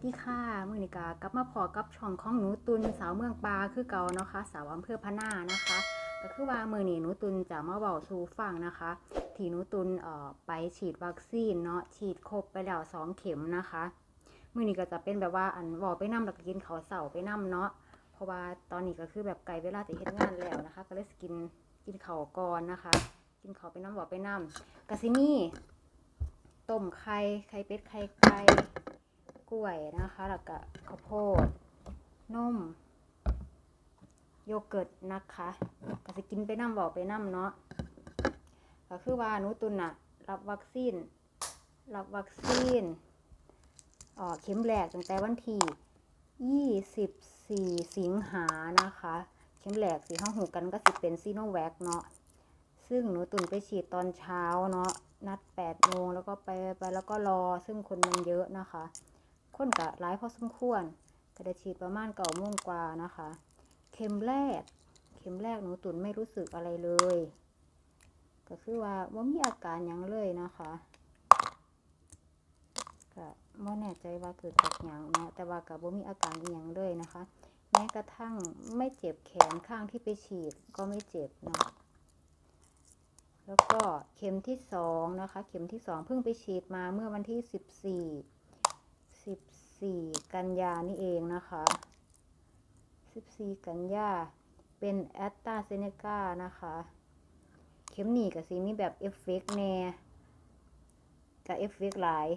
วัสดีค่ะมื่อนิกากลับมาพอกับช่องของหนูตุนสาวเมืองปลาคือเก่าเนาะคะ สาวอำเภอพะนานะคะ ก็คือว่ามื่อนี้หนูตุนจะมาเบาสู่ฟังนะคะ ที่หนูตุนเอ่อไปฉีดวัคซีนเนาะฉีดครบไปแล้วสองเข็มนะคะมื่อนี้ก็จะเป็นแบบว่าอันเวอไปนํแล้วก็กินข้าวเสาไปนํเนาะเพราะว่าตอนนี้ก็คือแบบไกลเวลาจะเฮ็ดงานแล้วนะคะ ก็เลยกินกินข้าวก่อนนะคะ กินข้าวไปน้ำเวอไปนํกะซิมี่ต้มไข่ไข่เป็ดไข่ไก่ กล้วยนะคะ แล้วก็ข้าวโพดนมโยเกิร์ตนะคะก็จะกินไปน้ำบอกไปน้ำเนาะก็คือว่าหนูตุนอะรับวัคซีน รับวัคซีนอ่อเข็มแรกตั้งแต่วันที่ 24 สิงหานะคะ เข็มแรกสีห้องหูกันก็สิเป็นซีโนแวคเนาะซึ่งหนูตุนไปฉีดตอนเช้าเนาะนัด8โมงแล้วก็ไปไปแล้วก็รอซึ่งคนมันเยอะนะคะ คนกะร้ายพอสมควรก็ได้ฉีดประมาณเก่าโมงกว่านะคะ เข็มแรก เข็มแรกหนูตุนไม่รู้สึกอะไรเลย ก็คือว่าว่ามีอาการยังเลยนะคะก็ไม่แน่ใจว่าเกิดจากหยังเนาะแต่ว่ากับว่ามีอาการอหยังเลยนะคะ แม้กระทั่งไม่เจ็บแขนข้างที่ไปฉีดก็ไม่เจ็บเนาะแล้วก็เข็มที่สองนะคะ เข็มที่สองเพิ่งไปฉีดมาเมื่อวันที่สิบสี่ 14 กันยานี่เองนะคะ 14 กันยาเป็นแอตตาเซเนกานะคะ เข็มหนีกับซีมีแบบเอฟเฟกแน่กับเอฟเฟกหลาย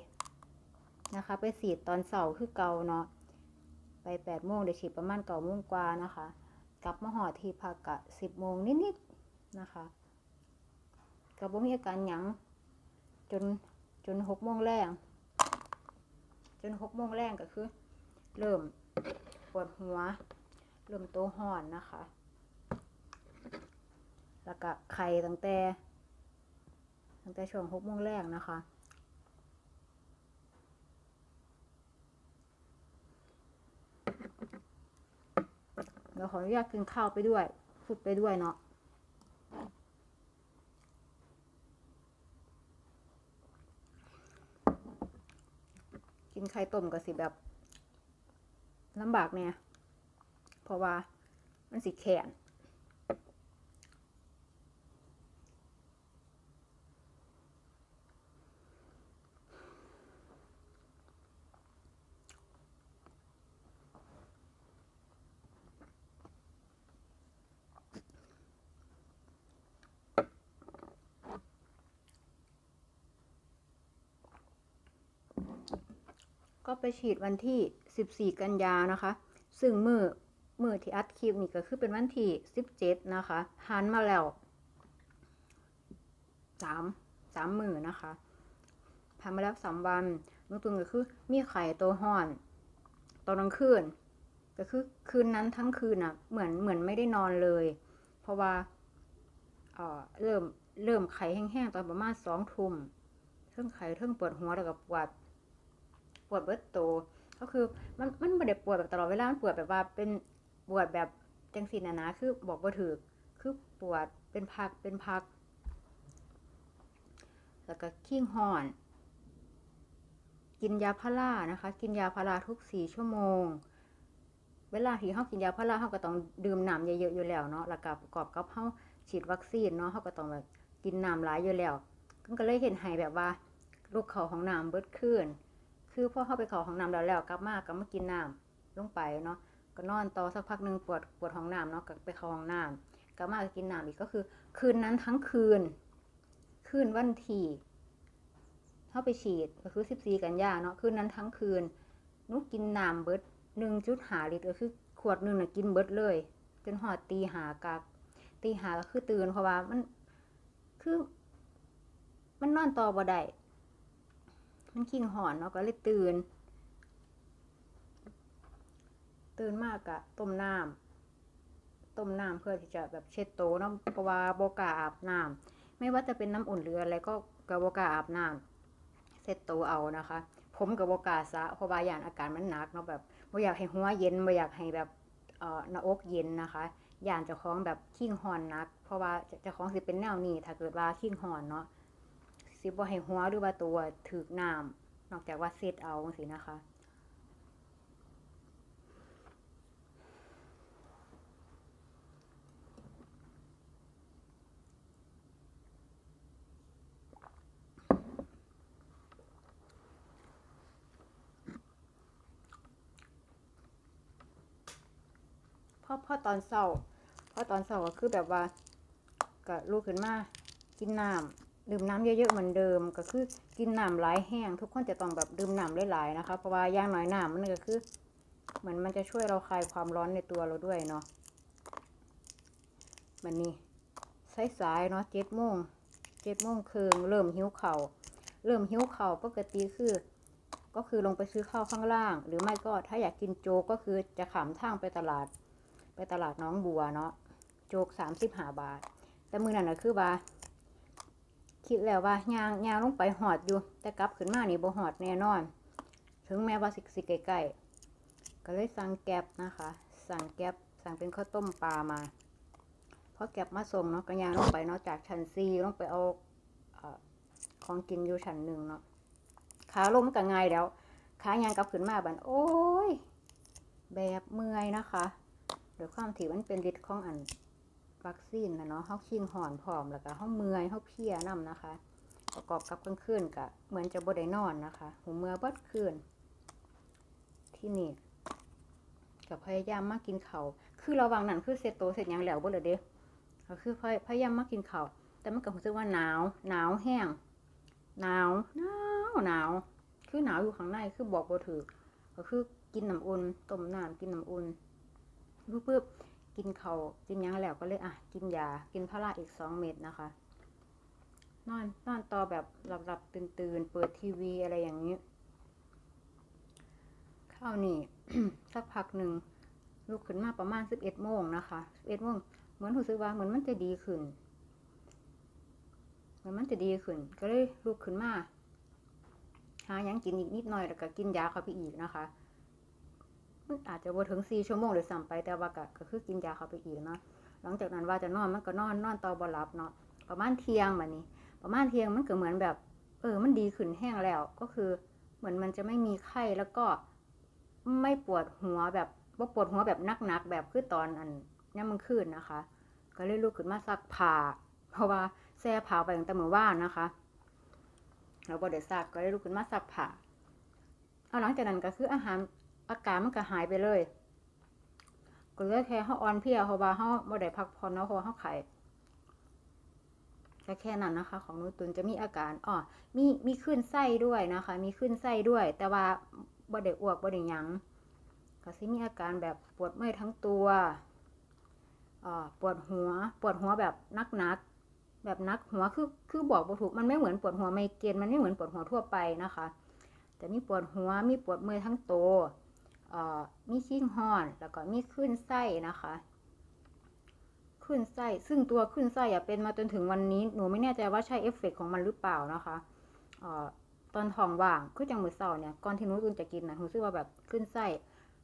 นะคะไปฉีดตอนเสาร์คือเก่าเนาะไป8โมงเดี๋ยวฉีดประมาณเก้าโมงกว่านะคะ กลับมาหอทีพักกะ10โมงนิดๆนะคะกับบ่มีอาการหยังจนจน6โมงแรง จนหกโมงแรงก็คือ เริ่มปวดหัว เริ่มตัวห่อนนะคะ แล้วก็ไข่ตั้งแต่ตั้งแต่ช่วงหกโมงแรกนะคะเดี๋ยวขออนุญาตกินข้าวไปด้วยพูดไปด้วยเนาะ กินไข่ต้มก็สิแบบลำบากเนี่ยเพราะว่ามันสิแข็งก็ ไปฉีดวันที่ 14 กันยานะคะ ซึ่งมือมือที่อัดคลิปนี่ก็คือเป็นวันที่ 17 นะคะหันมาแล้วสามสามมือนะคะผ่านมาแล้วสามวันน้องตุนก็คือมีไข่ตัวห่อน ตอนกลางคืนก็คือคืนนั้นทั้งคืนอะ เหมือนเหมือนไม่ได้นอนเลย เพราะว่าเอ่อเริ่มเริ่มไข่แห้งๆตอนประมาณสองทุ่มเทิงไข่เทิงปวดหัวแล้วก็ปวด วดเบิดโตวก็คือมันมันไม่ได้ปวดแบบตลอดเวลา มันปวดแบบว่าเป็นปวดแบบจังสีนะนะคือบอกว่าถือคือปวดเป็นพักเป็นพัก แล้วก็ขี้งห่อน กินยาพารานะคะ กินยาพาราทุกสี่ชั่วโมง เวลาที่เขากินยาพาราเขาก็ต้องดื่มน้ำเยอะๆอยู่แล้วเนาะแล้วก็ประกอบกับเขาฉีดวัคซีนเนาะเขาก็ต้องแบบกินน้ำหลายอยู่แล้วก็เลยเห็นให้แบบว่าลูกเขาของน้ำเบิดขึ้น คือพอเข้าไปเขาห้องน้ำแล้วแล้วกลับมาก็มากินน้ำลงไปเนาะก็นอนต่อสักพักหนึ่งปวดปวดห้องน้ำเนาะก็ไปเข้าห้องน้ำกลับมาก็กินน้ำอีกก็คือ คืนนั้นทั้งคืน คืนวันที่เข้าไปฉีดก็คือสิบสี่กันยาเนาะคืนนั้นทั้งคืนนุกินน้ำเบิดหนึ่งจุดหาลิตรก็คือขวดหนึ่งน่ะกินเบิดเลย จนหอดตีหากากตีหาก็คือตื่นเพราะว่ามันคือ มันนอนต่อบ่ได้ มันขิงหอนเนาะก็เลยตื่น ตื่นมากอะต้มน้ำต้มน้ำเพื่อที่จะแบบเช็ดโตเนาะเพราะว่าโบกาอาบน้ำไม่ว่าจะเป็นน้ำอุ่นหรืออะไรก็กระโบกาอาบน้ำเช็ดโตเอานะคะ ผมกับโบกาซะเพราะว่าอย่างอาการมันหนักเนาะแบบบ่อยากให้หัวเย็นบ่อยากให้แบบเอ่อหน้าอกเย็นนะคะย่านเจ้าของแบบขิงหอนหนัก เพราะว่าเจ้าของสิเป็นแนวนี้ถ้าเกิดว่าขิงหอนเนาะ สิบ่ให้หัวหรือว่าตัวถึกน้ำนอกจากว่าเซตเอาสินะคะพ่อพ่อตอนเศร้าพอตอนเศร้าก็คือแบบว่าก็ลูกขึ้นมากินน้ำ ดื่มน้ำเยอะๆเหมือนเดิม ก็คือกินน้ำหลายแห้ง ทุกคนจะต้องแบบดื่มน้ำหลายๆนะคะเพราะว่าย่างน้อยน้ำมันก็คือ เหมือนมันจะช่วยเราคลายความร้อนในตัวเราด้วยเนาะมันนี่สายๆเนาะเจ็ดโมงเจ็ดโมงครึ่งเริ่มหิวเข่าเริ่มหิวเข่าปกติคือ ก็คือลงไปซื้อข้าวข้างล่าง หรือไม่ก็ถ้าอยากกินโจกก็คือจะขามทางไปตลาด ไปตลาดน้องบัวเนาะโจกสามสิบห้าบาท แต่มือนั่นนะคือว่า คิดแล้วว่ายางยางลงไปหอดอยู่ แต่กลับขึ้นมานี่บ่หอดแน่นอน ถึงแม้ว่าสิสิใกล้ๆก็เลยสั่งแก๊บนะคะ สั่งแก๊บสั่งเป็นข้าวต้มปลามาพอแก๊บมาส่งเนาะก็ยางลงไปเนาะจากชั้นซีลงไปเอาของกินอยู่ชั้นหนึ่งเนาะขาลงมันก็ง่ายแล้วขายางกลับขึ้นมาบันโอ้ย แบบเมื่อยนะคะเดี๋ยวความถี่มันเป็นฤทธิ์ของอัน วัคซีนนะเนาะเฮาขิงหอนผอมแล้วก็เฮาเมื่อยเฮาเพียนํนะคะ ประกอบกับกลางคืนก็เหมือนจะบ่ได้นอนนะคะ หูเมื่อเบิดคืน ที่นี่ก็พยายามมากินเขาวคือระวังนั้นคือเสร็จโตเสร็จยังแล้วบ่เลยเด้ก็คือพยพยายามมากินเขาวแต่มันก็รู้สึกว่าหนาวหนาวแห้งหนาวหนาวหนาว คือหนาวอยู่ข้างในคือบอกบ่ถือก็คือกินน้ำอุ่นต้มน้ำกินน้ำอุ่นปุ๊บปุ๊บ กินเขากินยังแล้วก็เลยอะกินยา กินพาราอีกสองเม็ดนะคะ นอนนอนต่อแบบหลับหลับตื่นตื่นๆเปิดทีวีอะไรอย่างนี้ข้าวนี่สักพักหนึ่งลุกขึ้นมาประมาณสิบเอ็ดโมงนะคะสิบเอ็ดโมงเหมือนรู้สึกว่าเหมือนมันจะดีขึ้นเหมือนมันจะดีขึ้น ก็เลยลุกขึ้นมาหายังกินอีกนิดหน่อยแล้วก็กินยาเข้าไปอีกนะคะ อาจจะบ่ถึงสี่ชั่วโมงหรือซ้ำไปแต่ว่าก็ก็คือกินยาเข้าไปอีกเนาะหลังจากนั้นว่าจะนอนมันก็นอนนอนต่อบ่หลับเนาะประมาณเที่ยงแบบนี้ประมาณเที่ยงมันก็เหมือนแบบ เออ มันดีขึ้นแห้งแล้วก็คือเหมือนมันจะไม่มีไข้แล้วก็ไม่ปวดหัวแบบว่าปวดหัวแบบหนักๆแบบคือตอนอันนี่ยมันขึ้นนะคะ ก็เลยลุกขึ้นมาซักผ้าเพราะว่าแช่ผ้าไปตั้งแต่เมื่อวานนะคะเราบ่ได้ซักก็เลยลุกขึ้นมาซักผ้าเอาหลังจากนั้นก็คืออาหาร อาการมันก็หายไปเลยก็เหลือแค่เฮาอ่อนเพียเพราะว่าเฮาบ่ได้พักผ่อนเนาะเพราะว่าเฮาไข้ก็แค่นั้นนะคะ ของนูตุนจะมีอาการอ๋อมีมีขึ้นไส้ด้วยนะคะ มีขึ้นไส้ด้วย แต่ว่าบ่ได้อ้วกบ่ได้หยังก็สิมีอาการแบบปวดเมื่อยทั้งตัวอ่าปวดหัว ปวดหัวแบบนักๆแบบนักหัวคือคือบอกบ่ถูกมันไม่เหมือนปวดหัวไมเกรนมันไม่เหมือนปวดหัวทั่วไปนะคะ แต่มีปวดหัวมีปวดเมื่อยทั้งตัว มีขี้งห้อน แล้วก็มีขึ้นไส้นะคะ ขึ้นไส้ ซึ่งตัวขึ้นไส้อะเป็นมาจนถึงวันนี้ หนูไม่แน่ใจว่าใช่เอฟเฟกต์ของมันหรือเปล่านะคะออตอนท้องว่าง คือจังมือเสาร์เนี่ย ก่อนที่หนูตุนจะกินนะหนูรู้สึกว่าแบบขึ้นไส้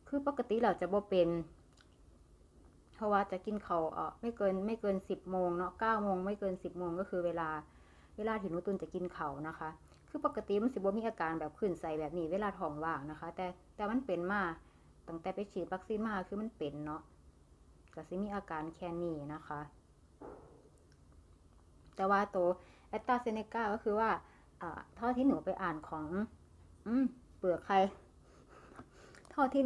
คือปกติเราจะบ่เป็นเพราะว่าจะกินเขาเออไม่เกินไม่เกินสิบโมงเนาะเก้าโมงไม่เกินสิบโมงก็คือเวลา เวลาที่หนูตุนจะกินเขานะคะ คือปกติมันสิบ่มีอาการแบบขึ้นใส่แบบนี้เวลาท้องว่างนะคะ แต่แต่มันเป็นมาตั้งแต่ไปฉีดวัคซีนมาคือมันเป็นเนาะก็สิมีอาการแค่นี้นะคะ แต่ว่าตัวแอตตาเซเนกาก็คือว่าอ่าเท่าที่หนูไปอ่านของ อืเปลือกใครเท่าที่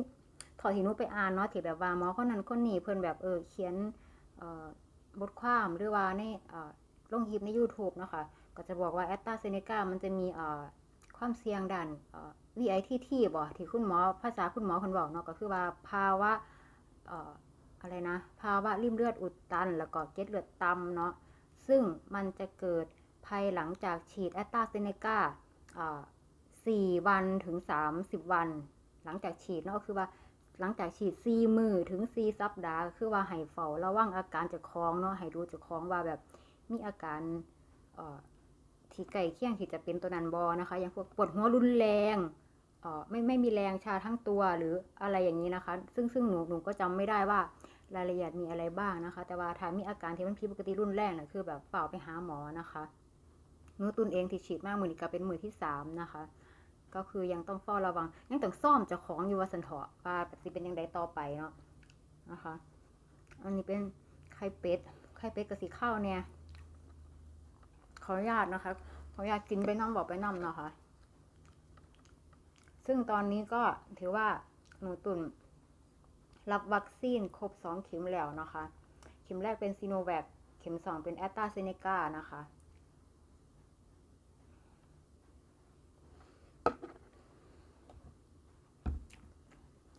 เท่าที่หนูไปอ่านเนาะที่แบบว่าหมอคนนั้นคนนี้เพิ่นแบบเออเขียนบทความหรือว่าในอ่อลงคลิปใน YouTube นะคะ ก็จะบอกว่าแอตตาเซเนกามันจะมีเอ่อความเสี่ยงด้านเอ่อ VITT บ่ที่คุณหมอภาษาคุณหมอเพิ่นบอกเนาะก็คือว่าภาวะเอ่ออะไรนะ ภาวะริ่มเลือดอุดตัน แล้วก็เกล็ดเลือดต่ำเนาะซึ่งมันจะเกิดภายหลังจากฉีดแอตตาเซเนกาอ่วันถึง30วัน หลังจากฉีดเนาะคือว่าหลังจากฉีด4มือถึง4สัปดาห์คือว่าให้เฝ้าระวังอาการเจากคองเนาะให้ดูเจากคองว่าแบบมีอาการเอ่อ ที่ใกล้เคียงที่จะเป็นตัวนันบอนะคะ อย่างพวกปวดหัวรุนแรงเอ่อไม่ไม่มีแรงชาทั้งตัวหรืออะไรอย่างนี้นะคะ ซึ่งซึ่งหนูหนูก็จำไม่ได้ว่ารายละเอียดมีอะไรบ้างนะคะ แต่ว่าถ้ามีอาการที่มันผิดปกติรุนแรงนะคือแบบเปล่าไปหาหมอนะคะหนูตุนเองที่ฉีดมากมือนี้ก็เป็นมือที่สามนะคะ ก็คือยังต้องเฝ้าระวัง ยังต้องซ่อมเจ้าของอยู่ว่าสันเถาะว่าสิเป็นยังไงต่อไปเนาะนะคะ อันนี้เป็นไข่เป็ดไข่เป็ดกับสีข้าวเนี่ย ขออนุญาตนะคะ ขออนุญาตกินไปน้ำบอกไปน้ำนะคะ ซึ่งตอนนี้ก็ถือว่าหนูตุ่นรับวัคซีนครบ2เข็มแล้วนะคะ เข็มแรกเป็นซีโนแวค เข็ม2เป็นแอสตาเซเนกานะคะ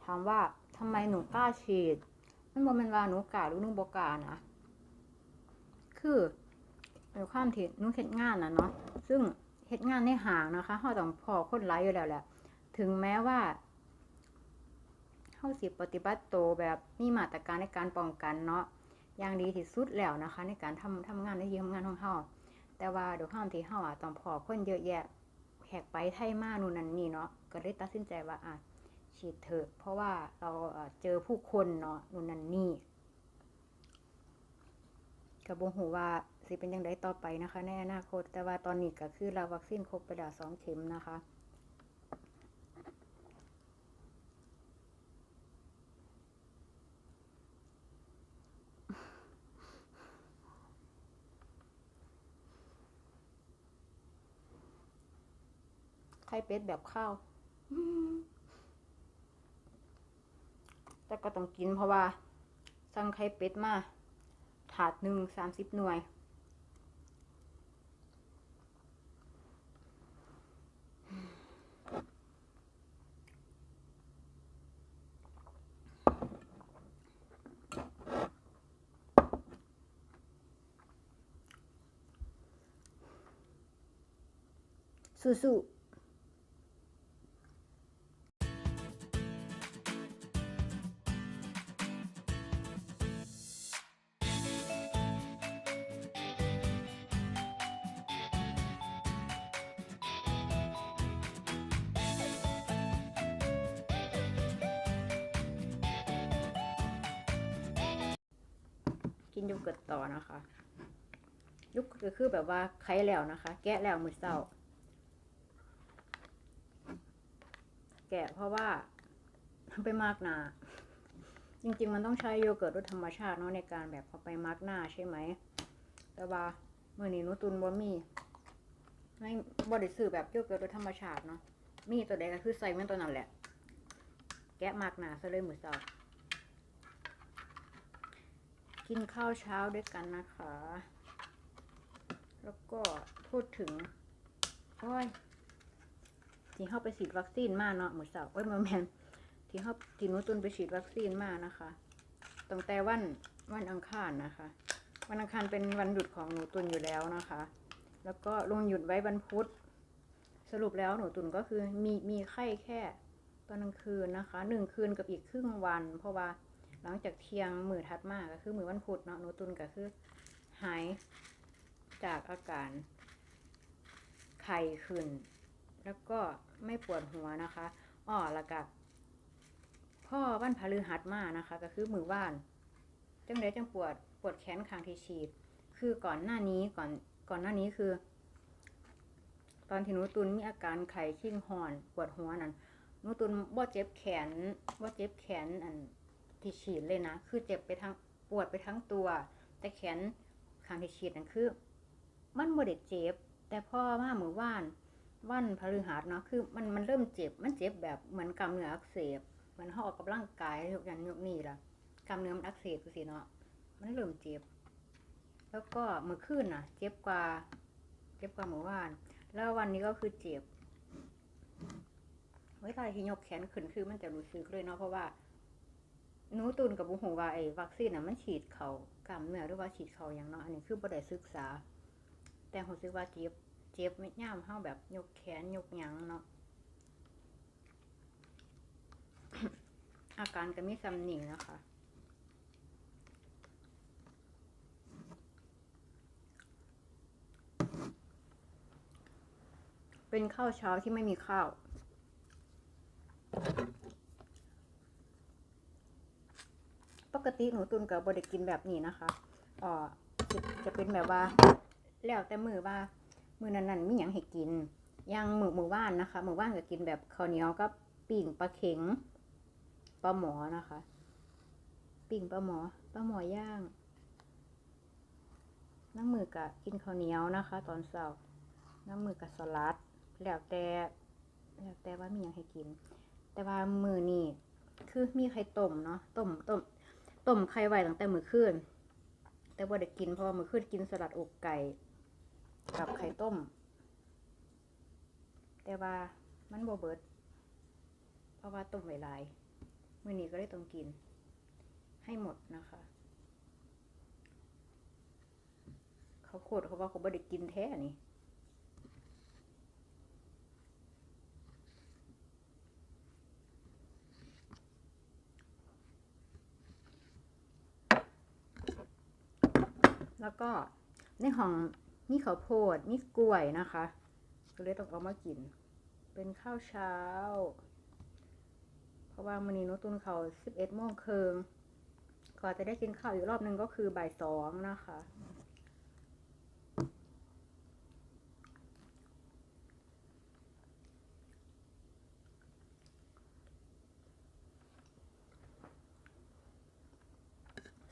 ถามว่าทำไมหนูกล้าฉีด มันบ่แม่นว่าหนูกล้าหรือหนูบ่กล้านะ คือ ในความที่หนูเฮ็ดงานนะเนาะซึ่งเฮ็ดงานในห้างนะคะเฮาต้องพอคนหลายอยู่แล้วแหละถึงแม้ว่าเฮาสิปฏิบัติโตแบบมีมาตรการในการป้องกันเนาะอย่างดีที่สุดแล้วนะคะ ในการทำทำงานในที่ทำงานของเฮาแต่ว่าเด้วยความที่เฮาอะต้องพอคนเยอะแยะแขกไปไทยมานู่นนั่นนี่เนาะก็เลยตัดสินใจว่าอะฉีดเถอะ เพราะว่าเราเจอผู้คนเนาะนู่นนั่นนี่ก็บ่ฮู้ว่า สิเป็นจังไดต่อไปนะคะ ในอนาคต แต่ว่าตอนนี้ก็คือเรับวัคซีนครบไปแล้วสองเข็มนะคะไข่เป็ดแบบข้าว แต่ก็ต้องกินเพราะว่า สั่งไข่เป็ดมา ถาดหนึ่งสามสิบหน่วย สู้ๆกินโยเกิร์ตต่อนะคะยุกก็คือแบบว่าไข่แล้วนะคะ แกะแล้วมือเศร้า กะเพราะว่าไปมากหนาจริงๆ มันต้องใช้โยเกิร์ตรสธรรมชาติเนาะในการแบบเอาไปมาร์กหน้าใช่ไหม แต่ว่าเมื่อนี้นุตุนบ่มีไม่บ่ได้ซื้อแบบโยเกิร์ตรสธรรมชาติเนาะ มีตัวใดก็คือใส่เมันตัวนั้นแหละ แกะมากหนาซะเลยมือเศร้ากินข้าวเช้าด้วยกันนะคะ แล้วก็พูดถึง โอ้ย ที่เข้าไปฉีดวัคซีนมาเนาะหมือสาวโอ้ยมาแมนที่เข้าที่หนุตุนไปฉีดวัคซีนมานะคะตั้งแต่วันวันอังคารนะคะ วันอังคารเป็นวันหยุดของหนูตุนอยู่แล้วนะคะ แล้วก็ลงหยุดไว้วันพุธสรุปแล้วหนูตุนก็คือมีมีไข้แค่ตอนกลางคืนนะคะหนึ่งคืนกับอีกครึ่งวัน เพราะว่าหลังจากเที่ยงมือถัดมาก็คือมือวันพุธเนาะหนูตุนก็คือหายจากอาการไข้ขึ้น แล้วก็ไม่ปวดหัวนะคะอ้อแล้วก็พ่อวันพฤหัสมานะคะ ก็คือมือว่านจังไดจังปวดปวดแขนข้างที่ฉีด คือก่อนหน้านี้ก่อนก่อนหน้านี้คือ ตอนที่หนูตุนมีอาการไข้ขิ้งหอน ปวดหัวนั่นหนูตุนบ่เจ็บแขนบ่เจ็บแขนอันที่ฉีดเลยนะคือเจ็บไปทั้งปวดไปทั้งตัว แต่แขนข้างที่ฉีดนั่นคือ มันบ่ได้เจ็บ แต่พ่อมาเมื่อวาน วันพฤหัสเนาะคือมันมันเริ่มเจ็บมันเจ็บแบบเหมือนกล้ามเนื้ออักเสบเหมือนเฮาออกกำลังกายยกยันยกนี่ล่ะกล้ามเนื้อมันอักเสบจังซี่เนาะมันเริ่มเจ็บ แล้วก็เมื่อคืนน่ะ เจ็บกว่า เจ็บกว่าเมื่อวาน แล้ววันนี้ก็คือเจ็บเวลาที่ยกแขนขึ้นคือมันจะรู้สึกเลยเนาะเพราะว่านูตุนกับบุหูว่าไอ้วัคซีนน่ะมันฉีดเขากล้ามเนื้อหรือว่าฉีดเขาอย่างเนาะอันนี้คือบ่ได้ศึกษา แต่รู้สึกว่าเจ็บ เจ็บไม่ย่ามเฮาแบบยกแขนยกหยังเนาะอาการก็มีซ้ำนี่นะคะเป็นข้าวเช้าที่ไม่มีข้าว ปกติหนูตุนกับบดกินแบบนี้นะคะอ่อจะจะเป็นแบบว่า แล้วแต่มือว่า มือนั้นๆมีหยังให้กินอย่างมือมือว่านนะคะมือว่านก็กินแบบข้าวเหนียวกับปิ่งปลาเข็งปลาหมอนะคะ ปิ่งปลาหมอปลาหมอย่างน้ำมือกับกินข้าวเหนียวนะคะ ตอนเช้าน้ำมือกับสลัด แล้วแต่แล้วแต่ว่ามีหยังให้กิน แต่ว่ามือนี่คือมีไข่ต้มเนาะต้มต้มต้มไข่ไว้ตั้งแต่มื้อคืนแต่บ่ได้กินเพราะว่ามื้อคืนกินสลัดอกไก่ กับไข่ต้ม แต่ว่ามันบ่เบิด เพราะว่าต้มไว้หลายมื้อนี้ก็เลยต้องกิน ให้หมดนะคะเขาโคตรเขาว่าเขาบ่ได้กินแท้นี่แล้วก็ในห้อง มีข้าวโพด มีกล้วยนะคะ ก็เลยต้องเอามากิน เป็นข้าวเช้า เพราะว่ามื้อนี้นุตุนเขาสิบเอ็ดโมงครึ่งก่อนจะได้กินข้าวอีกรอบหนึงก็คือบ่ายสองนะคะ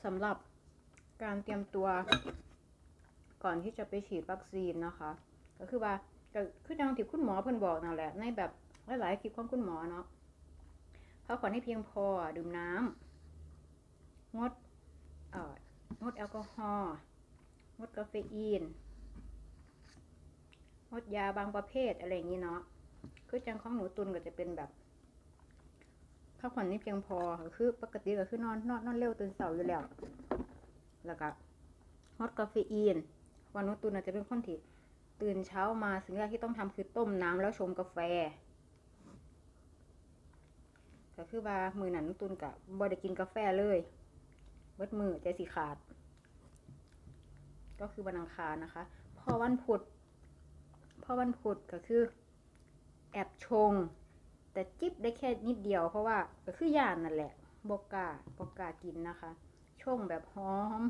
สำหรับการเตรียมตัว ก่อนที่จะไปฉีดวัคซีนนะคะ ก็คือว่าก็คือดังที่คุณหมอเพิ่นบอกนั่นแหละ ในแบบหลายๆคลิปของคุณหมอเนาะพักผ่อนให้เพียงพอดื่มน้ำงดเอ่องดแอลกอฮอล์งดกาเฟอีนงดยาบางประเภทอะไรอย่างนี้เนาะคือจังของหนูตุนก็จะเป็นแบบพักผ่อนนี่เพียงพอคือปกติก็คือนอนนอนนอนเร็วตื่นเสาร์อยู่แล้ว แล้วก็งดกาเฟอีน วันนุตุนอาจจะเป็นคนที่ตื่นเช้ามาสิ่งแรกที่ต้องทำคือต้มน้ำแล้วชงกาแฟ ก็คือว่ามือหนันนุตุนกับบ่ได้กินกาแฟเลยเบิดมือใจสิขาด ก็คือวันอังคารนะคะ พอวันพุธพอวันพุธก็คือ แอบชง แต่จิบได้แค่นิดเดียวเพราะว่าก็คือย่านนั่นแหละบกกาบกกากินนะคะ ชงแบบหอม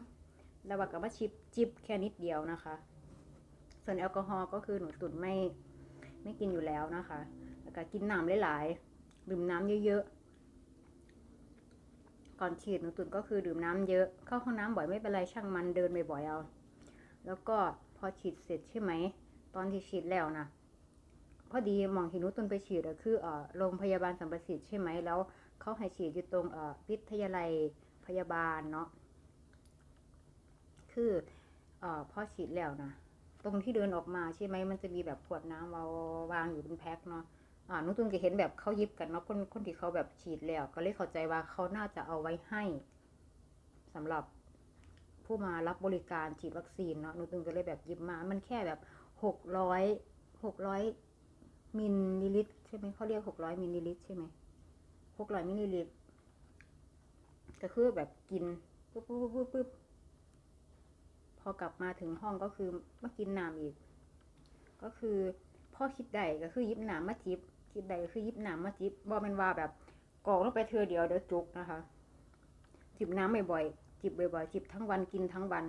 แล้วว่าก็มาชิบจิบแค่นิดเดียวนะคะ ส่วนแอลกอฮอล์ก็คือหนูตุ่นไม่ไม่กินอยู่แล้วนะคะ แล้วก็กินน้ำหลายๆ ดื่มน้ำเยอะๆ ก่อนฉีดหนูตุ่นก็คือดื่มน้ำเยอะ เข้าห้องน้ำบ่อยไม่เป็นไรช่างมันเดินบ่อยๆเอา แล้วก็พอฉีดเสร็จใช่ไหม ตอนที่ฉีดแล้วนะพอดีหมองที่หนุตุ่นไปฉีดคือเอ่อโรงพยาบาลสัมประสิทธิ์ใช่ไหมแล้วเขาให้ฉีดอยู่ตรงเอ่อวิทยาลัยพยาบาลเนาะ คือเอ่อพอฉีดแล้วนะตรงที่เดินออกมาใช่ไหมมันจะมีแบบขวดน้ำวาวางอยู่เป็นแพ็คเนาะอ่าหนุตุนก็เห็นแบบเขายิบกันเนาะคนคนที่เขาแบบฉีดแล้ว ก็เลยเข้าใจว่าเขาน่าจะเอาไว้ให้สำหรับผู้มารับบริการฉีดวัคซีนเนาะหนุตุนก็เลยแบบยิบมา มันแค่แบบหกร้อยหกร้อยมิลลิลิตรใช่ไหมเขาเรียกหกร้อยมิลลิลิตรใช่ไหมหกร้อยมิลลิลิตรก็คือแบบกินปุ๊บปุ๊บปุ๊บปุ๊บ พอกลับมาถึงห้องก็คือมากินน้ำอีก ก็คือพ่อคิดใดก็คือยิบน้ำมาจิบ คิดใดก็คือยิบน้ำมาจิบบ่เป็นว่าแบบกรอกลงไปเธอเดียวเดี๋ยวจุกนะคะ จิบน้ำบ่อยๆจิบบ่อยๆจิบทั้งวันกินทั้งวัน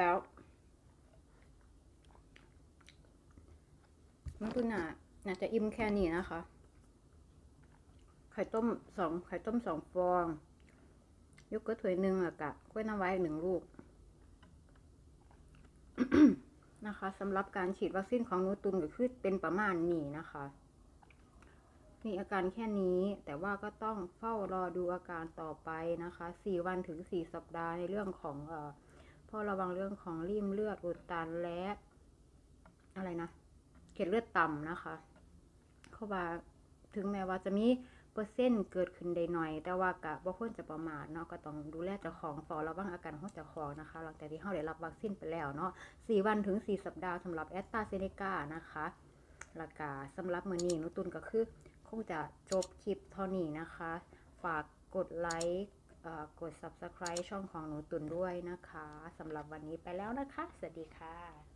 แล้วมันคือน่าน่าจะอิ่มแค่นี้นะคะ ไข่ต้มสองไข่ต้มสองฟอง ยกกระถ้วยหนึ่งอะกะกล้วยน้ำว้าอีกหนึ่งลูก นะคะสำหรับการฉีดวัคซีนของนูตุนก็คือเป็นประมาณนี้นะคะ มีอาการแค่นี้แต่ว่าก็ต้องเฝ้ารอดูอาการต่อไปนะคะสี่วันถึงสี่สัปดาห์ในเรื่องของเอ่อ เพ่อระวังเรื่องของริ่มเลือดอุดตันและอะไรนะเกล็ดเลือดต่ำนะคะ เขาว่าถึงแม้ว่าจะมีเปอร์เซ็นต์เกิดขึ้นได้หน่อย แต่ว่ากะบ่ควรจะประมาทเนาะก็ต้องดูแลเจ้าของต่อระวังอาการของเจ้าของนะคะ หลังจากที่เขาได้รับวัคซีนไปแล้วเนาะสี่วันถึงสี่สัปดาห์สำหรับแอสตราเซเนกานะคะแล้วก็สำหรับมือนี้นุตุนก็คือ คงจะจบคลิปเท่านี้นะคะ ฝากกดไลค์ กด subscribe ช่องของหนูตุนด้วยนะคะสำหรับวันนี้ไปแล้วนะคะ สวัสดีค่ะ